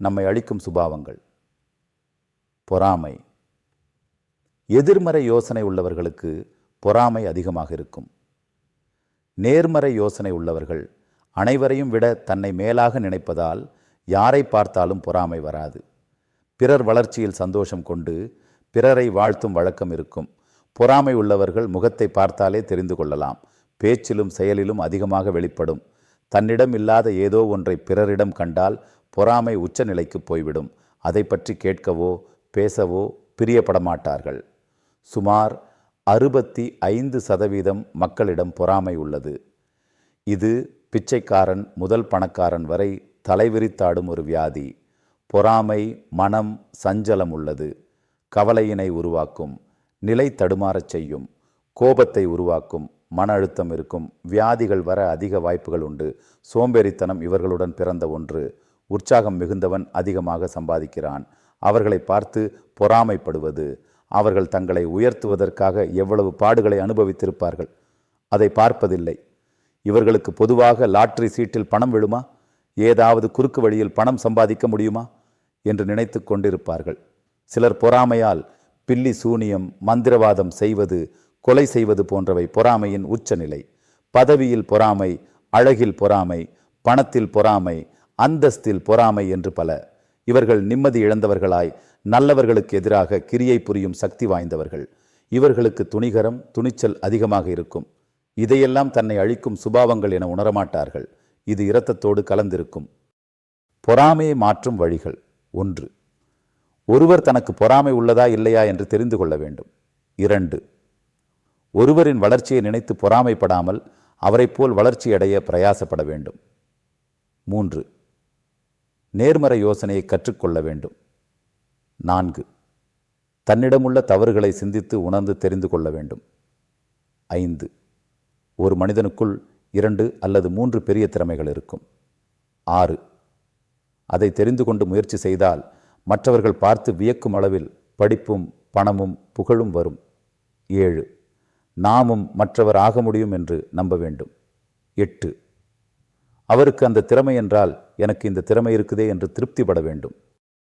நம்மை அளிக்கும் சுபாவங்கள். பொறாமை. எதிர்மறை யோசனை உள்ளவர்களுக்கு பொறாமை அதிகமாக இருக்கும். நேர்மறை யோசனை உள்ளவர்கள் அனைவரையும் விட தன்னை மேலாக நினைப்பதால் யாரை பார்த்தாலும் பொறாமை வராது. பிறர் வளர்ச்சியில் சந்தோஷம் கொண்டு பிறரை வாழ்த்தும் வழக்கம் இருக்கும். பொறாமை உள்ளவர்கள் முகத்தை பார்த்தாலே தெரிந்து கொள்ளலாம். பேச்சிலும் செயலிலும் அதிகமாக வெளிப்படும். தன்னிடம் இல்லாத ஏதோ ஒன்றை பிறரிடம் கண்டால் பொறாமை உச்சநிலைக்கு போய்விடும். அதை பற்றி கேட்கவோ பேசவோ பிரியப்படமாட்டார்கள். சுமார் அறுபத்தி ஐந்து சதவீதம் மக்களிடம் பொறாமை உள்ளது. இது பிச்சைக்காரன் முதல் பணக்காரன் வரை தலைவிரித்தாடும் ஒரு வியாதி. பொறாமை மனம் சஞ்சலம் உள்ளது. கவலையினை உருவாக்கும் நிலை தடுமாறச் செய்யும் கோபத்தை உருவாக்கும் மன அழுத்தம் இருக்கும் வியாதிகள் வர அதிக வாய்ப்புகள் உண்டு. சோம்பேறித்தனம் இவர்களுடன் பிறந்த ஒன்று. உற்சாகம் மிகுந்தவன் அதிகமாக சம்பாதிக்கிறான். அவர்களை பார்த்து பொறாமைப்படுவது அவர்கள் தங்களை உயர்த்துவதற்காக எவ்வளவு பாடுகளை அனுபவித்திருப்பார்கள் அதை பார்ப்பதில்லை. இவர்களுக்கு பொதுவாக லாட்டரி சீட்டில் பணம் விழுமா? ஏதாவது குறுக்கு வழியில் பணம் சம்பாதிக்க முடியுமா? என்று நினைத்து கொண்டிருப்பார்கள். சிலர் பொறாமையால் பில்லி சூனியம் மந்திரவாதம் செய்வது கொலை செய்வது போன்றவை பொறாமையின் உச்சநிலை. பதவியில் பொறாமை அழகில் பொறாமை பணத்தில் பொறாமை அந்தஸ்தில் பொறாமை என்று பல. இவர்கள் நிம்மதி இழந்தவர்களாய் நல்லவர்களுக்கு எதிராக கிரியை புரியும் சக்தி வாய்ந்தவர்கள். இவர்களுக்கு துணிகரம் துணிச்சல் அதிகமாக இருக்கும். இதையெல்லாம் தன்னை அழிக்கும் சுபாவங்கள் என உணரமாட்டார்கள். இது இரத்தத்தோடு கலந்திருக்கும். பொறாமையை மாற்றும் வழிகள் ஒன்று. ஒருவர் தனக்கு பொறாமை உள்ளதா இல்லையா என்று தெரிந்து கொள்ள வேண்டும். இரண்டு. ஒருவரின் வளர்ச்சியை நினைத்து பொறாமைப்படாமல் அவரைப் போல் வளர்ச்சியடைய பிரயாசப்பட வேண்டும். மூன்று. நேர்மறை யோசனையை கற்றுக்கொள்ள வேண்டும். நான்கு. தன்னிடமுள்ள தவறுகளை சிந்தித்து உணர்ந்து தெரிந்து கொள்ள வேண்டும். ஐந்து. ஒரு மனிதனுக்குள் இரண்டு அல்லது மூன்று பெரிய திறமைகள் இருக்கும். ஆறு. அதை தெரிந்து கொண்டு முயற்சி செய்தால் மற்றவர்கள் பார்த்து வியக்கும் அளவில் படிப்பும் பணமும் புகழும் வரும். ஏழு. நாமும் மற்றவர் ஆக முடியும் என்று நம்ப வேண்டும். எட்டு. அவருக்கு அந்த திறமை என்றால் எனக்கு இந்த திறமை இருக்குதே என்று திருப்திப்பட வேண்டும்.